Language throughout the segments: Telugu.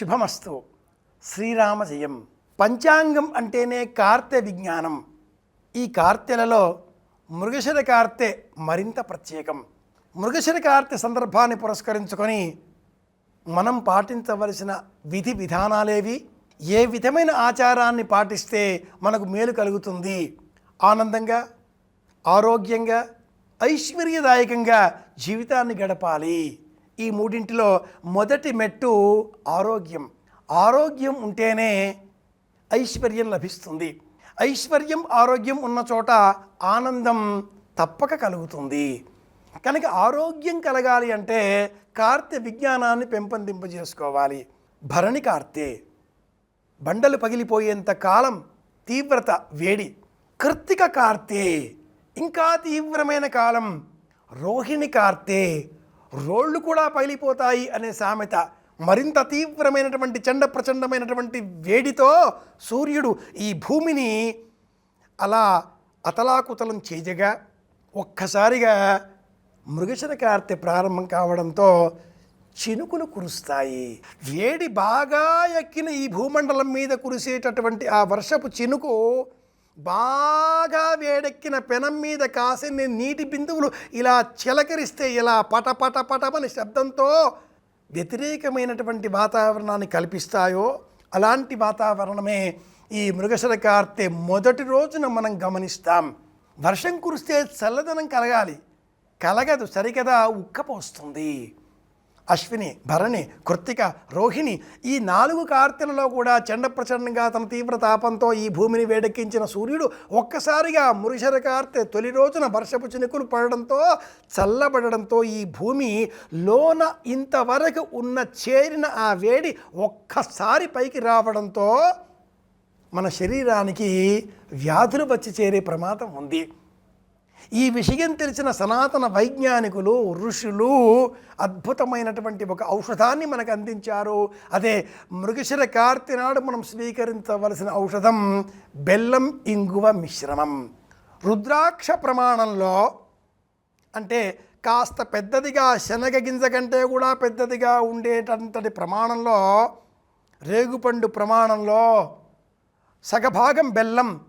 శుభమస్తు. శ్రీరామ జయం పంచాంగం అంటేనే కార్తె విజ్ఞానం. ఈ కార్తెలలో మృగశిర కార్తె మరింత ప్రత్యేకం. మృగశిర కార్తె సందర్భాన్ని పురస్కరించుకొని మనం పాటించవలసిన విధి విధానాలేవి? ఏ విధమైన ఆచారాన్ని పాటిస్తే మనకు మేలు కలుగుతుంది? ఆనందంగా ఆరోగ్యంగా ఐశ్వర్యదాయకంగా జీవితాన్ని గడపాలి. ఈ మూడింటిలో మొదటి మెట్టు ఆరోగ్యం. ఆరోగ్యం ఉంటేనే ఐశ్వర్యం లభిస్తుంది. ఐశ్వర్యం ఆరోగ్యం ఉన్న చోట ఆనందం తప్పక కలుగుతుంది. కనుక ఆరోగ్యం కలగాలి అంటే కార్తె విజ్ఞానాన్ని పెంపొందింపజేసుకోవాలి. భరణి కార్తె బండలు పగిలిపోయేంత కాలం తీవ్రత వేడి. కృత్తిక కార్తె ఇంకా తీవ్రమైన కాలం రోహిణి కార్తె రోళ్ళు కూడా పగిలిపోతాయి అనే సామెత మరింత తీవ్రమైనటువంటి చండ ప్రచండమైనటువంటి వేడితో సూర్యుడు ఈ భూమిని అలా అతలాకుతలం చేయగా ఒక్కసారిగా మృగశిర కార్తె ప్రారంభం కావడంతో చినుకులు కురుస్తాయి. వేడి బాగా ఎక్కిన ఈ భూమండలం మీద కురిసేటటువంటి ఆ వర్షపు చినుకు బాగా వేడెక్కిన పెనం మీద కాసిన్ని నీటి బిందువులు ఇలా చిలకరిస్తే ఇలా పట పట పటమని శబ్దంతో వ్యతిరేకమైనటువంటి వాతావరణాన్ని కల్పిస్తాయో? అలాంటి వాతావరణమే ఈ మృగశిర కార్తె మొదటి రోజున మనం గమనిస్తాం. వర్షం కురిస్తే చల్లదనం కలగాలి. కలగదు సరికదా ఉక్కపోస్తుంది. అశ్విని భరణి కృత్తిక రోహిణి ఈ నాలుగు కార్తెలలో కూడా చండ ప్రచండంగా తన తీవ్ర తాపంతో ఈ భూమిని వేడెక్కించిన సూర్యుడు ఒక్కసారిగా మురిశర కార్తె తొలి రోజున వర్షపు చినుకులు పడడంతో చల్లబడడంతో ఈ భూమి లోన ఇంతవరకు ఉన్న చేరిన ఆ వేడి ఒక్కసారి పైకి రావడంతో మన శరీరానికి వ్యాధులు వచ్చి చేరే ప్రమాదం ఉంది. ఈ విషయం తెలిసిన సనాతన వైజ్ఞానికులు ఋషులు అద్భుతమైనటువంటి ఒక ఔషధాన్ని మనకు అందించారు. అదే మృగశిర కార్తె నాడు మనం స్వీకరించవలసిన ఔషధం బెల్లం ఇంగువ మిశ్రమం. రుద్రాక్ష ప్రమాణంలో అంటే కాస్త పెద్దదిగా శనగ గింజ కంటే కూడా పెద్దదిగా ఉండేటంతటి ప్రమాణంలో రేగుపండు ప్రమాణంలో సగభాగం బెల్లం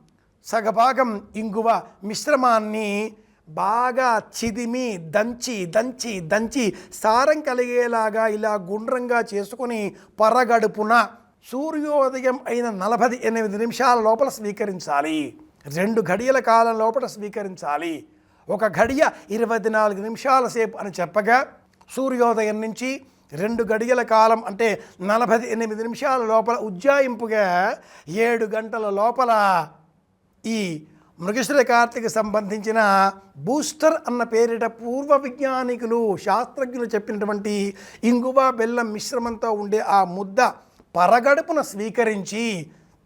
సగభాగం ఇంగువ మిశ్రమాన్ని బాగా చిదిమి దంచి దంచి దంచి సారం కలిగేలాగా ఇలా గుండ్రంగా చేసుకొని పరగడుపున సూర్యోదయం అయిన నలభై ఎనిమిది నిమిషాల లోపల స్వీకరించాలి. రెండు గడియల కాలం లోపల స్వీకరించాలి. ఒక గడియ ఇరవై నాలుగు నిమిషాల సేపు అని చెప్పగా సూర్యోదయం నుంచి రెండు గడియల కాలం అంటే నలభై ఎనిమిది నిమిషాల లోపల ఉజ్జాయింపుగా ఏడు గంటల లోపల ఈ మృగశిర కార్తెకి సంబంధించిన బూస్టర్ అన్న పేరిట పూర్వ విజ్ఞానికులు శాస్త్రజ్ఞులు చెప్పినటువంటి ఇంగువ బెల్లం మిశ్రమంతో ఉండే ఆ ముద్ద పరగడుపున స్వీకరించి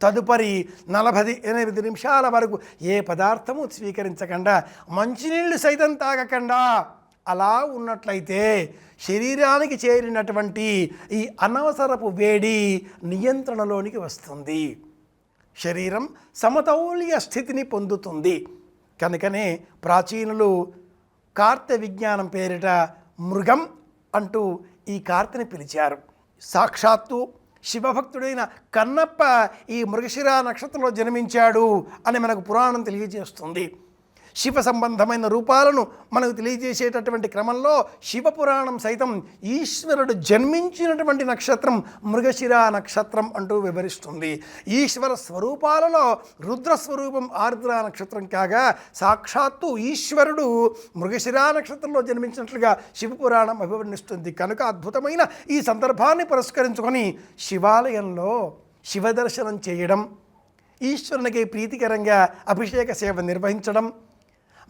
తదుపరి నలభై ఎనిమిది నిమిషాల వరకు ఏ పదార్థము స్వీకరించకుండా మంచినీళ్ళు సైతం తాగకుండా అలా ఉన్నట్లయితే శరీరానికి చేరినటువంటి ఈ అనవసరపు వేడి నియంత్రణలోనికి వస్తుంది. శరీరం సమతౌల్య స్థితిని పొందుతుంది. కనుకనే ప్రాచీనులు కార్త విజ్ఞానం పేరిట మృగం అంటూ ఈ కార్తని పిలిచారు. సాక్షాత్తు శివభక్తుడైన కన్నప్ప ఈ మృగశిర నక్షత్రంలో జన్మించాడు అని మనకు పురాణం తెలియజేస్తుంది. శివ సంబంధమైన రూపాలను మనకు తెలియజేసేటటువంటి క్రమంలో శివపురాణం సైతం ఈశ్వరుడు జన్మించినటువంటి నక్షత్రం మృగశిర నక్షత్రం అంటూ వివరిస్తుంది. ఈశ్వర స్వరూపాలలో రుద్ర స్వరూపం ఆర్ద్ర నక్షత్రం కాగా సాక్షాత్తు ఈశ్వరుడు మృగశిర నక్షత్రంలో జన్మించినట్లుగా శివపురాణం అభివర్ణిస్తుంది. కనుక అద్భుతమైన ఈ సందర్భాన్ని పురస్కరించుకొని శివాలయంలో శివదర్శనం చేయడం ఈశ్వరునికి ప్రీతికరంగా అభిషేక సేవ నిర్వహించడం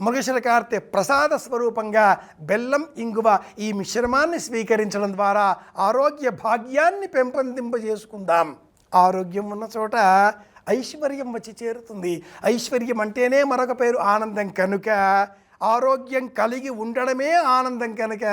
మృగశిరకార్తె ప్రసాద స్వరూపంగా బెల్లం ఇంగువ ఈ మిశ్రమాన్ని స్వీకరించడం ద్వారా ఆరోగ్య భాగ్యాన్ని పెంపొందింపజేసుకుందాం. ఆరోగ్యం ఉన్న చోట ఐశ్వర్యం వచ్చి చేరుతుంది. ఐశ్వర్యం అంటేనే మరొక పేరు ఆనందం. కనుక ఆరోగ్యం కలిగి ఉండడమే ఆనందం కనుక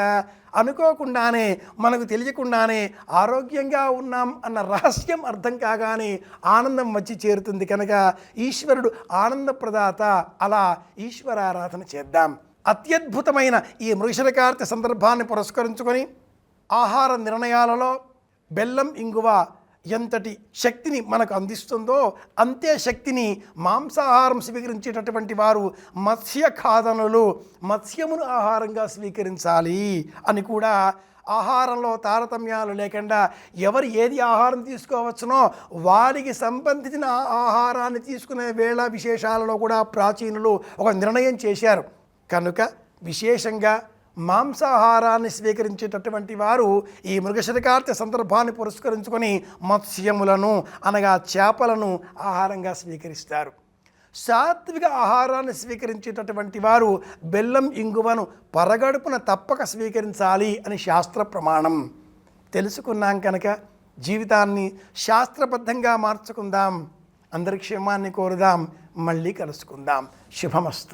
అనుకోకుండానే మనకు తెలియకుండానే ఆరోగ్యంగా ఉన్నాం అన్న రహస్యం అర్థం కాగానే ఆనందం వచ్చి చేరుతుంది కనుక ఈశ్వరుడు ఆనంద ప్రదాత అలా ఈశ్వరారాధన చేద్దాం. అత్యద్భుతమైన ఈ మృషరకార్తె సందర్భాన్ని పురస్కరించుకొని ఆహార నిర్ణయాలలో బెల్లం ఇంగువ ఎంతటి శక్తిని మనకు అందిస్తుందో అంతే శక్తిని మాంసాహారం స్వీకరించేటటువంటి వారు మత్స్య ఖాదనులు మత్స్యమును ఆహారంగా స్వీకరించాలి అని కూడా ఆహారంలో తారతమ్యాలు లేకుండా ఎవరు ఏది ఆహారం తీసుకోవచ్చునో వారికి సంబంధించిన ఆహారాన్ని తీసుకునే వేళ విశేషాలలో కూడా ప్రాచీనులు ఒక నిర్ణయం చేశారు. కనుక విశేషంగా మాంసాహారాన్ని స్వీకరించేటటువంటి వారు ఈ మృగశిరకార్తె సందర్భాన్ని పురస్కరించుకొని మత్స్యములను అనగా చేపలను ఆహారంగా స్వీకరిస్తారు. సాత్విక ఆహారాన్ని స్వీకరించేటటువంటి వారు బెల్లం ఇంగువను పరగడుపున తప్పక స్వీకరించాలి అని శాస్త్ర ప్రమాణం. తెలుసుకున్నాం కనుక జీవితాన్ని శాస్త్రబద్ధంగా మార్చుకుందాం. అందరి క్షేమాన్ని కోరుదాం. మళ్ళీ కలుసుకుందాం. శుభమస్తు.